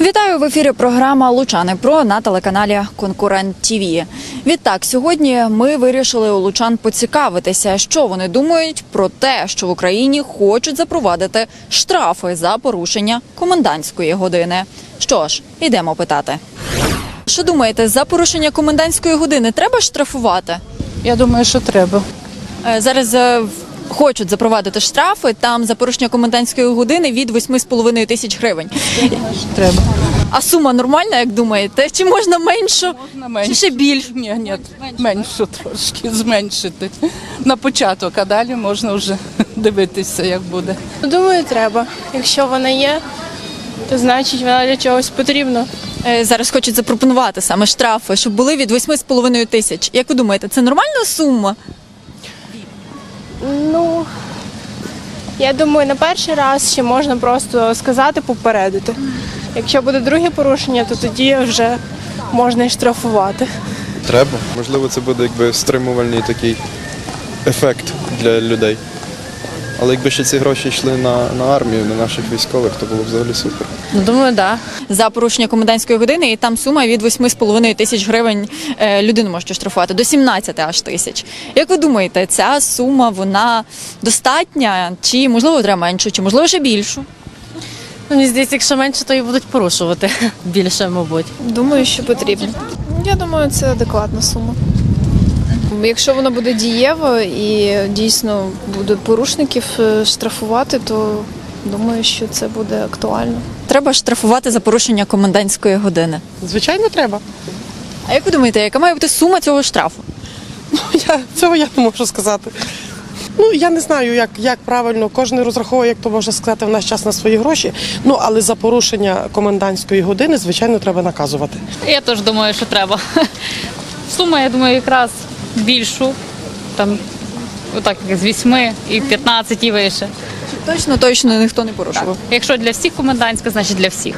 Вітаю в ефірі. Програма Лучани Про на телеканалі Конкурент ТІВІ. Відтак, сьогодні ми вирішили у лучан поцікавитися, що вони думають про те, що в Україні хочуть запровадити штрафи за порушення комендантської години. Що ж, ідемо питати. Що думаєте, за порушення комендантської години треба штрафувати? Я думаю, що треба. Е, Зараз е, хочуть запровадити штрафи там за порушення комендантської години від 8,5 тисяч гривень. Треба. А сума нормальна, як думаєте? Чи можна меншу? Чи ще більш? Ні, ні, менше трошки зменшити. На початок, а далі можна вже дивитися, як буде. Думаю, треба. Якщо вона є, то значить вона для чогось потрібна. Е, Зараз хочуть запропонувати саме штрафи, щоб були від 8,5 тисяч. Як ви думаєте, це нормальна сума? Ну, я думаю, на перший раз ще можна просто сказати, попередити. Якщо буде друге порушення, то тоді вже можна і штрафувати. Треба. Можливо, це буде якби стримувальний такий ефект для людей. Але якби ще ці гроші йшли на, на армію, на наших військових, то було б взагалі супер. Ну, думаю, так. За порушення комендантської години, і там сума від 8,5 тисяч гривень е, людину можуть штрафувати до 17 аж тисяч. Як ви думаєте, ця сума вона достатня? Чи можливо треба меншу, чи можливо ще більшу? Ну, Мені здається, якщо менше, то і будуть порушувати більше, мабуть. Думаю, що потрібно. Я думаю, це адекватна сума. Якщо вона буде дієва і дійсно буде порушників е, штрафувати, то думаю, що це буде актуально. Треба штрафувати за порушення комендантської години. Звичайно, треба. А як ви думаєте, яка має бути сума цього штрафу? Ну, Я цього я не можу сказати. Ну я не знаю, як, як правильно кожен розраховує, як то можна сказати, в наш час на свої гроші. Ну але за порушення комендантської години, звичайно, треба наказувати. Я теж думаю, що треба. Сума, я думаю, якраз більшу. Там, отак, з 8 і 15 і вище. Точно, точно ніхто не порушував. Якщо для всіх комендантська, значить для всіх.